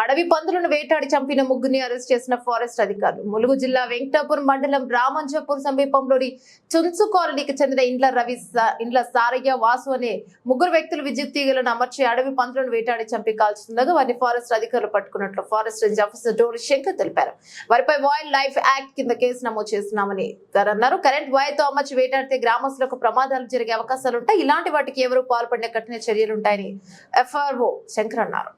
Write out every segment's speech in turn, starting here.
అడవి పందులను వేటాడి చంపిన ముగ్గురిని అరెస్ట్ చేసిన ఫారెస్ట్ అధికారులు. ములుగు జిల్లా వెంకటాపురం మండలం రామంజపూర్ సమీపంలోని చున్సు కాలనీకి చెందిన ఇండ్ల రవి ఇండ్ల సారయ్య వాసు అనే ముగ్గురు వ్యక్తులు విద్యుత్ తీగలను అమర్చి అడవి పందులను వేటాడి చంపి కాల్చుతుండగా వారిని ఫారెస్ట్ అధికారులు పట్టుకున్నట్లు forest range officer Dori Shankar తెలిపారు. వారిపై వైల్డ్ లైఫ్ యాక్ట్ కింద కేసు నమోదు చేస్తున్నామని అన్నారు కరెంట్ వైర్తో అమర్చి వేటాడితే గ్రామస్తులకు ప్రమాదాలు జరిగే అవకాశాలు ఉంటాయి ఇలాంటి వాటికి ఎవరు పాల్పడిన కఠిన చర్యలుంటాయని ఎఫ్ఆర్ఓ శంకర్ అన్నారు.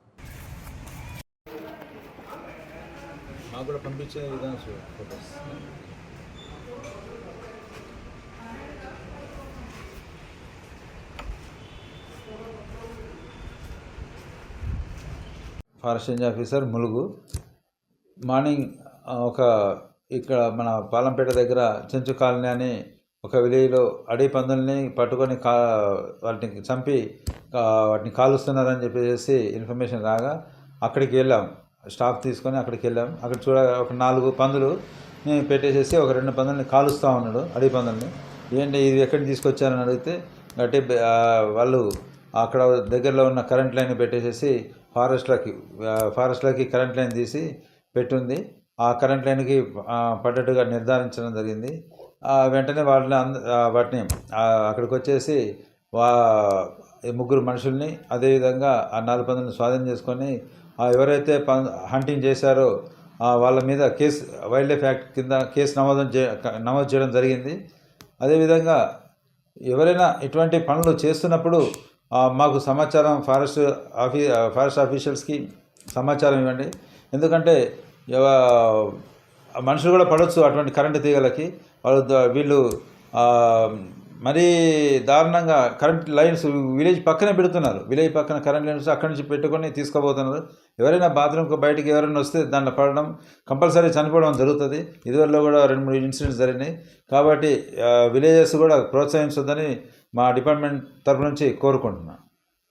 మాకు కూడా పంపించే విధానం చూడు forest range officer Mulugu. Morning ఒక ఇక్కడ మన పాలంపేట దగ్గర చెంచు కాలనీ అని ఒక విలేజ్లో అడవి పందుల్ని పట్టుకొని కా వాటిని చంపి వాటిని కాలుస్తున్నారని చెప్పేసి ఇన్ఫర్మేషన్ రాగా అక్కడికి వెళ్ళాం. స్టాఫ్ తీసుకొని అక్కడికి వెళ్ళాం. అక్కడ చూడ ఒక నాలుగు పందులు నేను పెట్టేసేసి ఒక రెండు పందుల్ని కాలుస్తూ ఉన్నాడు అడవి పందుల్ని. ఏంటి ఇది ఎక్కడికి తీసుకొచ్చారని అడిగితే అంటే వాళ్ళు అక్కడ దగ్గరలో ఉన్న కరెంట్ లైన్ పెట్టేసేసి ఫారెస్ట్లోకి ఫారెస్ట్లోకి కరెంట్ లైన్ తీసి పెట్టుంది. ఆ కరెంట్ లైన్కి పడ్డట్టుగా నిర్ధారించడం జరిగింది. వెంటనే వాళ్ళని అంద వాటిని అక్కడికి వచ్చేసి వా ఈ ముగ్గురు మనుషుల్ని అదేవిధంగా ఆ నాలుగు పందులను స్వాధీనం చేసుకొని ఎవరైతే ప హంటింగ్ చేశారో వాళ్ళ మీద కేసు వైల్డ్ లైఫ్ యాక్ట్ కింద కేసు నమోదు చే నమోదు చేయడం జరిగింది. అదేవిధంగా ఎవరైనా ఇటువంటి పనులు చేస్తున్నప్పుడు మాకు సమాచారం ఫారెస్ట్ ఆఫీ ఫారెస్ట్ ఆఫీషియల్స్కి సమాచారం ఇవ్వండి. ఎందుకంటే మనుషులు కూడా పడవచ్చు అటువంటి కరెంటు తీగలకి. వాళ్ళు వీళ్ళు మరీ దారుణంగా కరెంట్ లైన్స్ విలేజ్ పక్కనే పెడుతున్నారు. విలేజ్ పక్కన కరెంట్ లైన్స్ అక్కడి నుంచి పెట్టుకొని తీసుకుపోతున్నారు. ఎవరైనా బాత్రూమ్కి బయటకు ఎవరైనా వస్తే దాంట్లో పడడం కంపల్సరీ చనిపోవడం జరుగుతుంది. ఇదివరలో కూడా రెండు మూడు ఇన్సిడెంట్స్ జరిగినాయి. కాబట్టి విలేజెస్ కూడా ప్రోత్సహించొద్దని మా డిపార్ట్మెంట్ తరపు నుంచి కోరుకుంటున్నాను